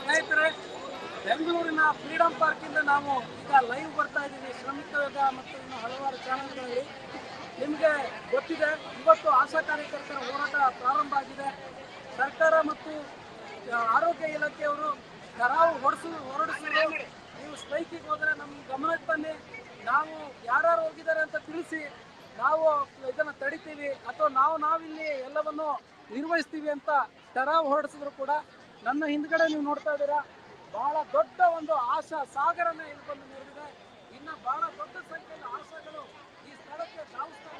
ಸ್ನೇಹಿತರೆ, ಬೆಂಗಳೂರಿನ ಫ್ರೀಡಂ ಪಾರ್ಕಿಂದ ನಾವು ಈಗ ಲೈವ್ ಬರ್ತಾ ಇದ್ದೀವಿ. ಶ್ರಮಿಕ ವೇಗ ಮತ್ತು ಇನ್ನು ಹಲವಾರು ಚಾನಲ್ಗಳಲ್ಲಿ. ನಿಮಗೆ ಗೊತ್ತಿದೆ, ಇವತ್ತು ಆಶಾ ಕಾರ್ಯಕರ್ತರ ಹೋರಾಟ ಪ್ರಾರಂಭ ಆಗಿದೆ. ಸರ್ಕಾರ ಮತ್ತು ಆರೋಗ್ಯ ಇಲಾಖೆಯವರು ಕರಾವು ಹೊಡೆಸು ಹೊರಡಿಸಿದ್ರು ನೀವು ಸ್ಟ್ರೈಕಿಗೆ ಹೋದರೆ ನಮ್ಮ ಗಮನಕ್ಕೆ ಬನ್ನಿ. ನಾವು ಯಾರ್ಯಾರು ಹೋಗಿದ್ದಾರೆ ಅಂತ ತಿಳಿಸಿ, ನಾವು ಇದನ್ನು ತಡಿತೀವಿ. ಅಥವಾ ನಾವು ನಾವಿಲ್ಲಿ ಎಲ್ಲವನ್ನು ನಿರ್ವಹಿಸ್ತೀವಿ ಅಂತ ಕರಾವು ಹೊರಡಿಸಿದ್ರು ಕೂಡ ನನ್ನ ಹಿಂದ್ಗಡೆ ನೀವು ನೋಡ್ತಾ ಇದ್ದೀರಾ, ಬಹಳ ದೊಡ್ಡ ಒಂದು ಆಶಾ ಸಾಗರನ ಬಂದು ನೆರೆದಿದೆ. ಇನ್ನು ಬಹಳ ದೊಡ್ಡ ಸಂಖ್ಯೆಯ ಆಶಾಗಳು ಈ ಸ್ಥಳಕ್ಕೆ ಧಾವಿಸ್ತಾ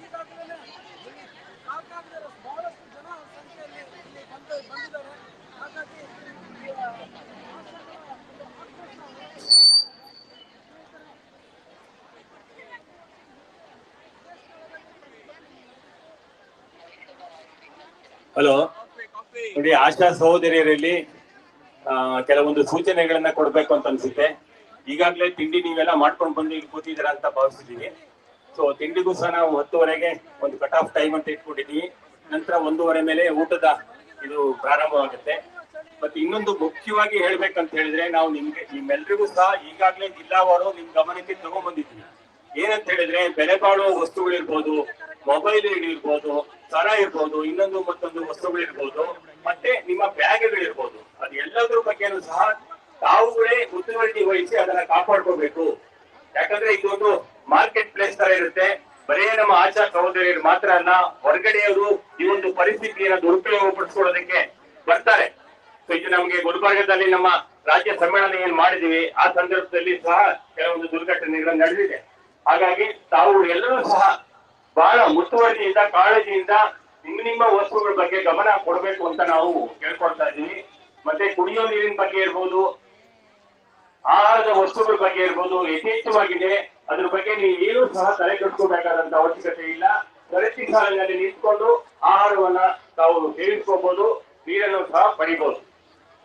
ಈಗಾಗಲೇ ಇಲ್ಲಿ ಸಾಕಾಗದೇ ಬಹಳಷ್ಟು ಜನ ಸಂಖ್ಯೆಯಲ್ಲಿ ಇಲ್ಲಿ ಬಂದು ಬಂದಿದ್ದಾರೆ. ಹಾಗಾಗಿ ಹಲೋ. ನೋಡಿ, ಆಶಾ ಸಹೋದರಿಯರಲ್ಲಿ ಕೆಲವೊಂದು ಸೂಚನೆಗಳನ್ನ ಕೊಡ್ಬೇಕು ಅಂತ ಅನ್ಸುತ್ತೆ. ಈಗಾಗಲೇ ತಿಂಡಿ ನೀವೆಲ್ಲ ಮಾಡ್ಕೊಂಡು ಬಂದು ಇಲ್ಲಿ ಕೂತಿದ್ದೀರಾ ಅಂತ ಭಾವಿಸಿದೀವಿ ಸೊ ತಿಂಡಿಗೂ ಸಹ ನಾವು ಹತ್ತುವರೆಗೆ ಒಂದು ಕಟ್ ಆಫ್ ಟೈಮ್ ಅಂತ ಇಟ್ಕೊಂಡಿದೀವಿ ನಂತರ ಒಂದೂವರೆ ಮೇಲೆ ಊಟದ ಇದು ಪ್ರಾರಂಭವಾಗುತ್ತೆ. ಮತ್ತೆ ಇನ್ನೊಂದು ಮುಖ್ಯವಾಗಿ ಹೇಳ್ಬೇಕಂತ ಹೇಳಿದ್ರೆ, ನಾವು ನಿಮ್ಗೆ, ನಿಮ್ಮೆಲ್ರಿಗೂ ಸಹ ಈಗಾಗಲೇ ಜಿಲ್ಲಾವಾರು ನಿಮ್ ಗಮನಕ್ಕೆ ತಗೊಂಡ್ಬಂದಿದ್ವಿ. ಏನಂತ ಹೇಳಿದ್ರೆ, ಬೆಲೆ ಬಾಳುವ ವಸ್ತುಗಳಿರ್ಬೋದು ಮೊಬೈಲ್ ಇರ್ಬೋದು, ಸರ ಇರ್ಬೋದು, ಇನ್ನೊಂದು ಮತ್ತೊಂದು ವಸ್ತುಗಳಿರ್ಬೋದು. ಮತ್ತೆ ನಿಮ್ಮ ಬ್ಯಾಗ್ಗಳಿರ್ಬೋದು. ಅದು ಎಲ್ಲದ್ರ ಬಗ್ಗೆನೂ ಸಹ ತಾವುಗಳೇ ಮುತುವರ್ಜಿ ವಹಿಸಿ ಅದನ್ನ ಕಾಪಾಡ್ಕೋಬೇಕು. ಯಾಕಂದ್ರೆ ಇದೊಂದು ಮಾರ್ಕೆಟ್ ಪ್ಲೇಸ್ ತರ ಇರುತ್ತೆ. ಬರೇ ನಮ್ಮ ಆಚಾರ ಸಹೋದರಿಯರು ಮಾತ್ರ ಅಲ್ಲ, ಹೊರಗಡೆಯವರು ಈ ಒಂದು ಪರಿಸ್ಥಿತಿಯನ್ನ ದುರುಪಯೋಗ ಪಡಿಸ್ಕೊಳ್ಳೋದಕ್ಕೆ ಬರ್ತಾರೆ. ಇದು ನಮಗೆ ಗುಲ್ಬರ್ಗದಲ್ಲಿ ನಮ್ಮ ರಾಜ್ಯ ಸಮ್ಮೇಳನ ಏನ್ ಮಾಡಿದೀವಿ, ಆ ಸಂದರ್ಭದಲ್ಲಿ ಸಹ ಕೆಲವೊಂದು ದುರ್ಘಟನೆಗಳು ನಡೆದಿದೆ. ಹಾಗಾಗಿ ತಾವು ಎಲ್ಲರೂ ಸಹ ಬಹಳ ಮುತುವರ್ಜಿಯಿಂದ, ಕಾಳಜಿಯಿಂದ ನಿಮ್ಮ ನಿಮ್ಮ ವಸ್ತುಗಳ ಬಗ್ಗೆ ಗಮನ ಕೊಡಬೇಕು ಅಂತ ನಾವು ಕೇಳ್ಕೊಳ್ತಾ ಇದ್ದೀವಿ. ಮತ್ತೆ ಕುಡಿಯೋ ನೀರಿನ ಬಗ್ಗೆ ಇರ್ಬೋದು, ಆಹಾರದ ವಸ್ತುಗಳ ಬಗ್ಗೆ ಇರ್ಬೋದು, ಯಥೇಚ್ಛವಾಗಿದೆ. ಅದ್ರ ಬಗ್ಗೆ ನೀವು ಏನು ಸಹ ತಲೆ ಅವಶ್ಯಕತೆ ಇಲ್ಲ. ಸರತಿ ಸಾಲಿನಲ್ಲಿ ನಿಂತ್ಕೊಂಡು ಆಹಾರವನ್ನ ತಾವು ಸೇವಿಸ್ಕೋಬಹುದು ನೀರನ್ನು ಸಹ ಪಡಿಬಹುದು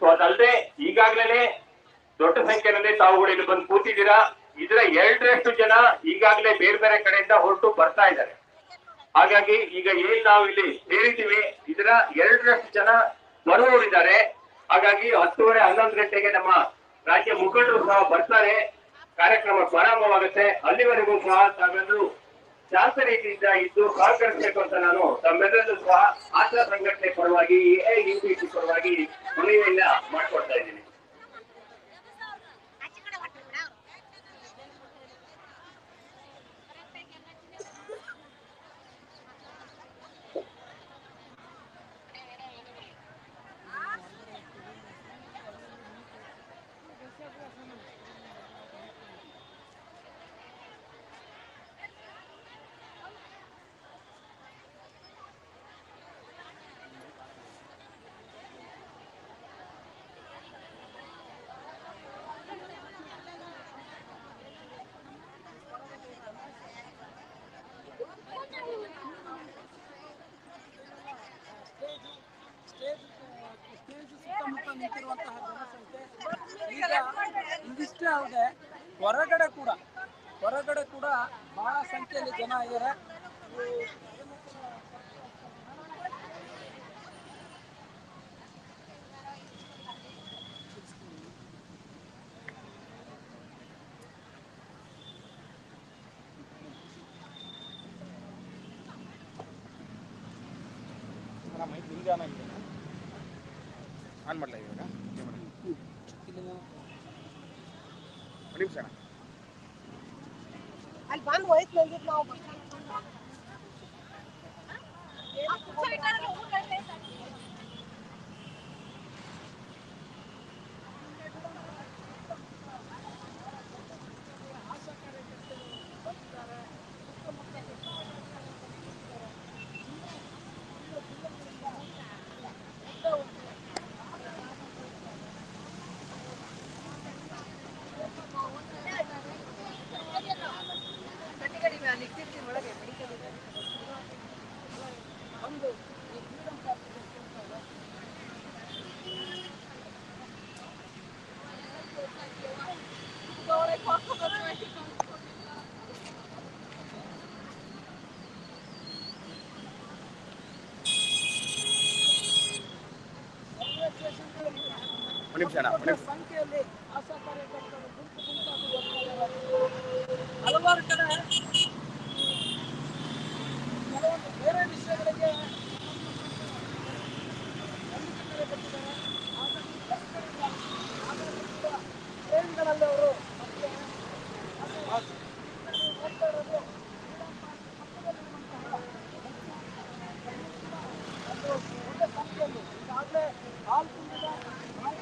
ಸೊ ಅದಲ್ಲದೆ ಈಗಾಗಲೇ ದೊಡ್ಡ ಸಂಖ್ಯೆಯಲ್ಲಿ ತಾವುಗಳು ಇಲ್ಲಿ ಬಂದು ಕೂತಿದ್ದೀರಾ. ಇದರ ಎರಡರಷ್ಟು ಜನ ಈಗಾಗಲೇ ಬೇರೆ ಬೇರೆ ಕಡೆಯಿಂದ ಹೊರಟು ಬರ್ತಾ ಇದ್ದಾರೆ. ಹಾಗಾಗಿ ಈಗ ಏನ್ ನಾವು ಇಲ್ಲಿ ಸೇರಿದ್ದೀವಿ, ಇದರ ಎರಡರಷ್ಟು ಜನ ಬರುವವರಿದ್ದಾರೆ ಹಾಗಾಗಿ ಹತ್ತುವರೆ, ಹನ್ನೊಂದು ಗಂಟೆಗೆ ನಮ್ಮ ರಾಜ್ಯ ಮುಖಂಡರು ಸಹ ಬರ್ತಾರೆ. ಕಾರ್ಯಕ್ರಮ ಪ್ರಾರಂಭವಾಗುತ್ತೆ. ಅಲ್ಲಿವರೆಗೂ ಸಹ ತಾವೆಲ್ಲರೂ ಶಾಂತ ರೀತಿಯಿಂದ ಇದ್ದು ಸಹಕರಿಸಬೇಕು ಅಂತ ನಾನು ತಮ್ಮೆಲ್ಲರೂ ಸಹ ಆಶಾ ಸಂಘಟನೆ ಪರವಾಗಿ, ಎಐ ಪರವಾಗಿ ಮನವಿಯನ್ನ ಮಾಡ್ಕೊಡ್ತಾ ಇದ್ದೀನಿ. ನಿಂತಿರುವಂತಹ ಜನಸಂಖ್ಯೆ. ಈಗ ಇದಿಷ್ಟೇ ಅಲ್ಲದೆ ಹೊರಗಡೆ ಕೂಡ ಹೊರಗಡೆ ಕೂಡ ಬಹಳ ಸಂಖ್ಯೆಯಲ್ಲಿ ಜನ ಇದ್ದಾರೆ ಆನ್ ಮಾಡಲ ಇವಾಗ? ನಿಮಿಷ ಅಲ್ಲಿ ಬಂದು ಹೋಯ್ತು ನಂದಿದ್ ನಾವು ಇದ್ದಾರೆ. ಹಲವಾರು ಕಡೆ ಕೆಲವೊಂದು ಬೇರೆ ವಿಷಯಗಳಿಗೆ ನಂಬಿಕೆ ಕೊಟ್ಟಿದ್ದಾರೆ ಹಾಗಾಗಿ ಬಸ್ಗಳಿಲ್ಲ. ಹಾಗಾಗಿ ಕೂಡ ಟ್ರೈನ್ಗಳಲ್ಲಿ ಅವರು ಮತ್ತೆ ಹೋಗ್ತಾ ಇರೋದು ಒಂದು ದೊಡ್ಡ ಸಂಖ್ಯೆಯಲ್ಲಿ ಈಗಾಗಲೇ ಹಾಲು ತುಂಬಿದ ನಾಯಿ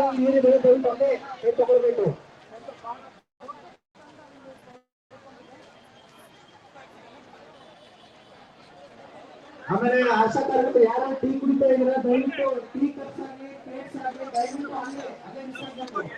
ಆಮೇಲೆ ಆಶಾ ಕಾರ್ಯಕರ್ತರು ಯಾರು ಟೀ ಕುಡಿತಾ ಇದ್ರೆ ದಯವಿಟ್ಟು ಟೀ ಕಪ್ಸ್ ಆಗಲಿ ಪ್ಲೇಟ್ಸ್ ಆಗಲಿ, ದಯವಿಟ್ಟು ಅಲ್ಲೇ ಅಲ್ಲೇ ಹೋಗಿ.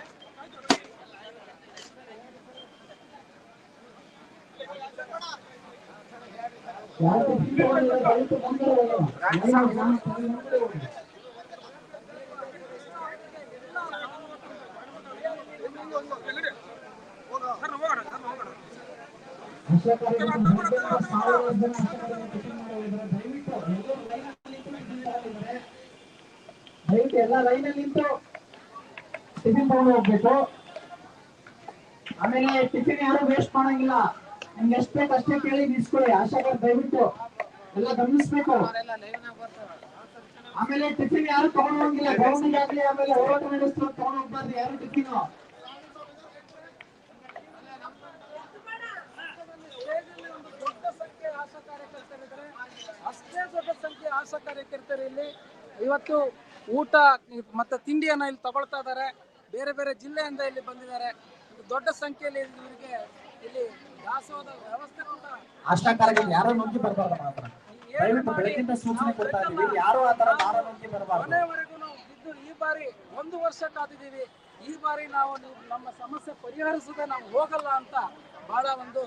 ಆಶಾ ಕಾರ್ಯಕರ್ತರು ಸಾವಿರಾರು ಜನ ಆಶಾ ಕಾರ್ಯಕರ್ತರು ಟಿಫಿನ್ ಮಾಡೋರಿದ್ದಾರೆ. ದಯವಿಟ್ಟು ಎಲ್ಲರೂ ಲೈನಲ್ಲಿ ನಿಂತು ಟಿಫಿನ್ ತಗೊಂಡಿದ್ದಾರೆ. ದಯವಿಟ್ಟು ಎಲ್ಲ ಲೈನಲ್ಲಿ ನಿಂತು ಟಿಫಿನ್ ತಗೊಂಡು ಹೋಗ್ಬೇಕು. ಆಮೇಲೆ ಟಿಫಿನ್ ಯಾರು ವೇಸ್ಟ್ ಮಾಡಂಗಿಲ್ಲ. ನಿಮ್ಗೆ ಎಷ್ಟು ಬೇಕು ಅಷ್ಟೇ ಕೇಳಿ ನಿಲ್ಸ್ಕೊಳ್ಳಿ. ಆಶಾಕರ್ ದಯವಿಟ್ಟು ಎಲ್ಲ ಗಮನಿಸ್ಬೇಕು. ಆಮೇಲೆ ಟಿಫಿನ್ ಯಾರು ತಗೊಂಡು ಹೋಗಿಲ್ಲ. ಗ್ರೌಂಡಿಗೆ ಆಗ್ಲಿ, ಆಮೇಲೆ ಹೋರಾಟ ನಡೆಸ್ತಾರೆ, ತಗೊಂಡು ಹೋಗ್ಬಾರ್ದು. ಯಾರು ಟಿಫಿನ್ ಅಷ್ಟೇ ದೊಡ್ಡ ಸಂಖ್ಯೆ ಆಶಾ ಕಾರ್ಯಕರ್ತರು ಇಲ್ಲಿ. ಇವತ್ತು ಊಟ ಮತ್ತೆ ತಿಂಡಿಯನ್ನ ಇಲ್ಲಿ ತಗೊಳ್ತಾ ಇದ್ದಾರೆ ಬೇರೆ ಬೇರೆ ಜಿಲ್ಲೆಯಿಂದ ಇಲ್ಲಿ ಬಂದಿದ್ದಾರೆ. ದೊಡ್ಡ ಸಂಖ್ಯೆಯಲ್ಲಿ ಇವರಿಗೆ ಇಲ್ಲಿ ದಾಸೋಹದ ವ್ಯವಸ್ಥೆ ಕೂಡ ಆಶಾ ಕಾರ್ಯಕರ್ತರು ಯಾರು ನುಗ್ಗಿ ಬರಬಾರ್ದು ಮಾತ್ರ. ದಯವಿಟ್ಟು ಬೆಳಗಿಂದ ಸೂಚನೆ ಕೊಡ್ತಾ ಇದೀವಿ ಯಾರು ಆ ತರ ದಾರ ನುಗ್ಗಿ ಬರಬಾರ್ದು. ಕೊನೆವರೆಗೂ ಬಿದ್ದು ಈ ಬಾರಿ ಒಂದು ವರ್ಷ ಕಾದಿದ್ದೀವಿ. ಈ ಬಾರಿ ನಾವು ನಮ್ಮ ಸಮಸ್ಯೆ ಪರಿಹರಿಸದೆ ನಾವು ಹೋಗಲ್ಲ ಅಂತ ಬಹಳ ಒಂದು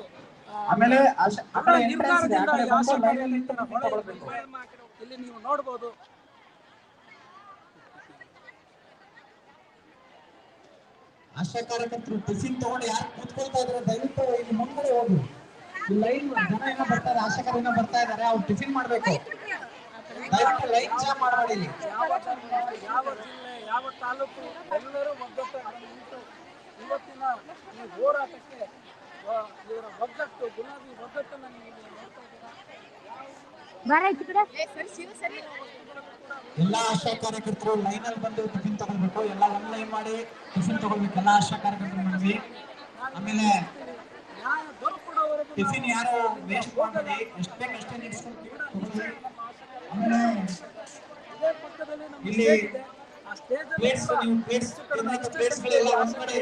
ಆ, ಆಮೇಲೆ ಇಲ್ಲಿ ನೀವು ಬಹಳ ಕಡೆ entrance ಇದೆ, ಆ ನಿರ್ಧಾರದಿಂದ ಕಡೆ ಈ ಬಂದು ಆಶಾ line ಅಲ್ಲಿ ನಿಂತು ಕಾರ್ಯಕರ್ತರ ಟಿಫಿನ್ ಹೊಳೆ ತಗೊಳ್ಬೇಕು. ಇಲ್ಲಿ ನೀವು ನೋಡ್ಬೋದು ಆಶಾ ಕಾರ್ಯಕರ್ತರು ಟಿಫಿನ್ ತಗೊಂಡು ಯಾರು ಕೂತ್ಕೊಳ್ತಾ ಇದ್ರೆ ದಯವಿಟ್ಟು ಇಲ್ಲಿ ಮುಂದ್ಗಡೆ ಹೋಗಿ. ಈ ಲೈನ್ ಜನ ಏನೋ ಬರ್ತಾ ಇದ್ದಾರೆ ಆಶಾ ಕಾರ್ಯನ ಬರ್ತಾ ಇದ್ದಾರೆ ಅವ್ರು ಟಿಫಿನ್ ಮಾಡ್ಬೇಕು. ದಯವಿಟ್ಟು ಲೈನ್ ಚಾ ಮಾಡಬೇಡಿ ಇಲ್ಲಿ. ಯಾವ ಜಿಲ್ಲೆ ಯಾವ ತಾಲೂಕು ಎಲ್ಲರೂ ಒಗ್ಗಟ್ಟಾಗಿ ಇವತ್ತಿನ ಈ ಹೋರಾಟಕ್ಕೆ ಆ, ಇವರ ಒಗ್ಗಟ್ಟು ಗುಲಾಬಿ ಒಗ್ಗಟ್ಟನ್ನು ನೀವು ಇಲ್ಲಿ ನೋಡ್ತಾ ಇದ್ದೀರಾ ಎಲ್ಲ ಆಶಾ ಕಾರ್ಯಕರ್ತರು ಲೈನ್ ಅಲ್ಲಿ ಬಂದು ಟಿಫಿನ್ ತಗೊಳ್ಬೇಕು. ಎಲ್ಲ ಒಂದ್ ಲೈನ್ ಮಾಡಿ ಟಿಫಿನ್ ತಗೊಳ್ಬೇಕು. ಎಲ್ಲಾ ಆಶಾ ಕಾರ್ಯಕರ್ತರು ಮಾಡಿ ಆಮೇಲೆ ಟಿಫಿನ್ ಯಾರು ವೇಸ್ಟ್ ಮಾಡಿ ಎಷ್ಟು ಬೇಕು ಅಷ್ಟೇ ಆಮೇಲೆ ಇಲ್ಲಿ ಪ್ಲೇಟ್ಸ್ ನೀವು ಪ್ಲೇಟ್ಸ್ ಪ್ಲೇಟ್ಸ್ ಗಳೆಲ್ಲ ಒಂದ್ ಕಡೆ.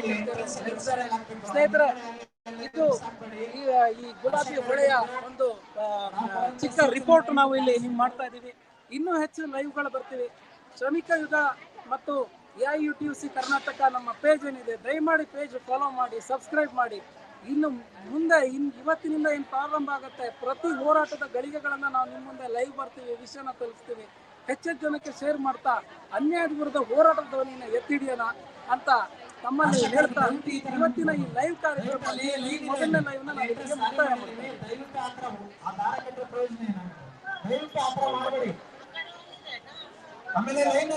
ಸ್ನೇಹಿತರೆ ಇದು ಈ ಗುಲಾಬಿ ಹೊಳೆಯ ಒಂದು ಚಿಕ್ಕ ರಿಪೋರ್ಟ್ ನಾವು ಇಲ್ಲಿ ಹಿಂಗ್ ಮಾಡ್ತಾ ಇದ್ದೀವಿ. ಇನ್ನೂ ಹೆಚ್ಚು ಲೈವ್ಗಳು ಬರ್ತೀವಿ. ಶ್ರಮಿಕ ಯುಗ ಮತ್ತು A I U T U C Karnataka ನಮ್ಮ ಪೇಜ್ ಏನಿದೆ, ದಯಮಾಡಿ ಪೇಜ್ ಫಾಲೋ ಮಾಡಿ ಸಬ್ಸ್ಕ್ರೈಬ್ ಮಾಡಿ. ಇನ್ನು ಮುಂದೆ, ಇನ್ ಇವತ್ತಿನಿಂದ ಏನು ಪ್ರಾರಂಭ ಆಗುತ್ತೆ. ಪ್ರತಿ ಹೋರಾಟದ ಗಳಿಗೆಗಳನ್ನು ನಾವು ನಿಮ್ಮ ಮುಂದೆ ಲೈವ್ ಬರ್ತೀವಿ, ವಿಷಯನ ತಿಳಿಸ್ತೀವಿ ಹೆಚ್ಚೆಚ್ಚು ಜನಕ್ಕೆ ಶೇರ್ ಮಾಡ್ತಾ, ಅನ್ಯಾಯದ ವಿರುದ್ಧ ಹೋರಾಟದ ಧ್ವನಿಯನ್ನು ಎತ್ತಿ ಹಿಡಿಯೋಣ ಅಂತ ತಮ್ಮಲ್ಲಿ ಹೇಳ್ತಾ, ಇವತ್ತಿನ ಈ ಲೈವ್ ಕಾರ್ಯಕ್ರಮದಲ್ಲಿ ಮೊದಲನೇ ಲೈವ್ನ ನಾನು ಮುಕ್ತಾಯ ಮಾಡ್ತೀನಿ ದಯವಿಟ್ಟು ಆ ಥರ ಆ ದಾರ ಕಟ್ಟೋ ಪ್ರಯೋಜನ ಏನು ದಯವಿಟ್ಟು ಆ ಥರ ಮಾಡಬೇಡಿ ಆಮೇಲೆ ಲೈನ್